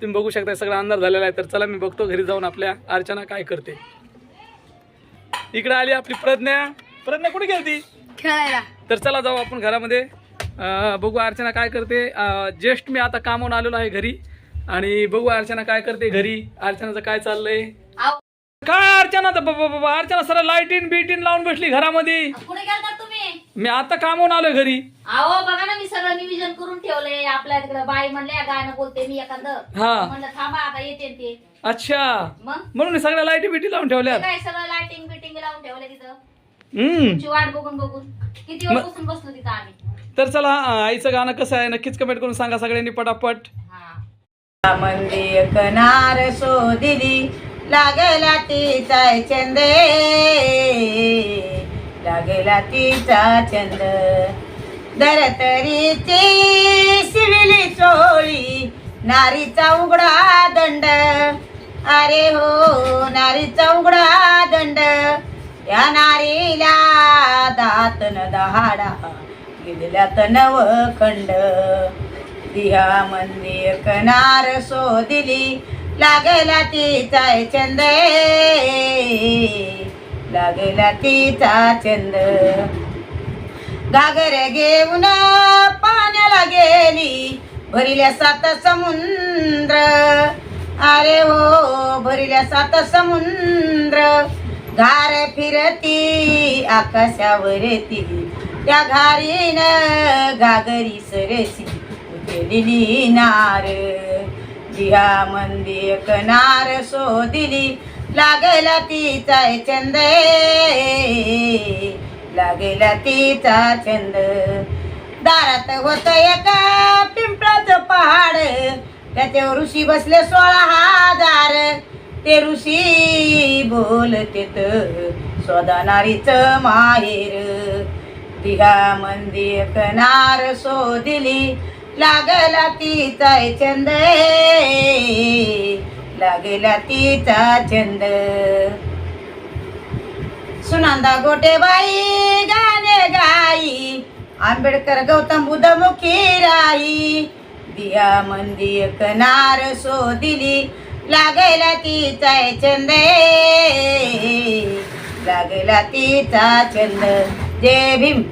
तुम्ही बघू शकता सगळा अंधार झालेला आहे. तर चला मी बघतो घरी जाऊन आपल्या अर्चना काय करते. इकडे आली आपली प्रज्ञा. प्रज्ञा कुठे गेली खेळायला. तर चला जाऊ आपण घरामध्ये. बघू अर्चना काय करते. जस्ट मी आता कामावून आलेलो आहे घरी. आणि बघू अर्चना काय करते घरी. अर्चनाचं काय चाललंय? काय अर्चना? तर बाबा बाबा अर्चना सर लाईटीन बिटीन लावून बसली घरामध्ये. मी आता कामावून आलोय घरी. अहो बघा ना मी सगळं नियोजन करून ठेवलंय. आपल्या तिकडे बाई म्हणले गाणं बोलते मी एखादं. हा. म्हणलं थांबा आता येते ते. अच्छा. मग? म्हणून हे सगळ्या लाईटी बिटी लावून ते ठेवल्यात. काय सगळं लाइटिंग बिटिंग लावून ठेवलंय तिथं? हम्म. तुमची वाट बघून बघून. किती मग- वेळ बसून बसलो तिथं आम्ही? तर चला अं, आईचं गाणं कसं आहे नक्कीच कमेंट करून सांगा सगळ्यांनी पटापट. हा. मंदी कनार शोधिली लागला तिचा चंद. लागला तिचा चंद दरतरीची शिवली चोळी नारीचा उघडा दंड. अरे हो नारीचा उघडा दंड. या नारीला दातन दहाडा गेल्यात नव खंड. दिया मंदिर कनार दिली लागला तिचा चंद लागला तिचा चंद. घागर घेऊन पाण्याला गेली भरिल्या सात समुद्र. अरे हो भरिल्या सात समुद्र. घार फिरती आकाशावरती. त्या घारीन घागरी सरसी उठलेली नार. जिहा मंदिर कनार सोदिली लागला तिचा चंद लागला तिचा चंद दारात होत एका पिंपळाचं पहाड. त्याच्यावर ऋषी बसले सोळा हजार. ते ऋषी बोलतेत स्वदानारीच माहेर. तिघा मंदिर कनार शोधिली लागला तिचा चंद लागला तिचा छंद. सुनंदा गोटेबाई गाणे गाई. आंबेडकर गौतम बुद्ध मुखी राई. दिया मंदिर कनार शोधिली लागला तिचा छंद. लागला तिचा छंद. जय भीम.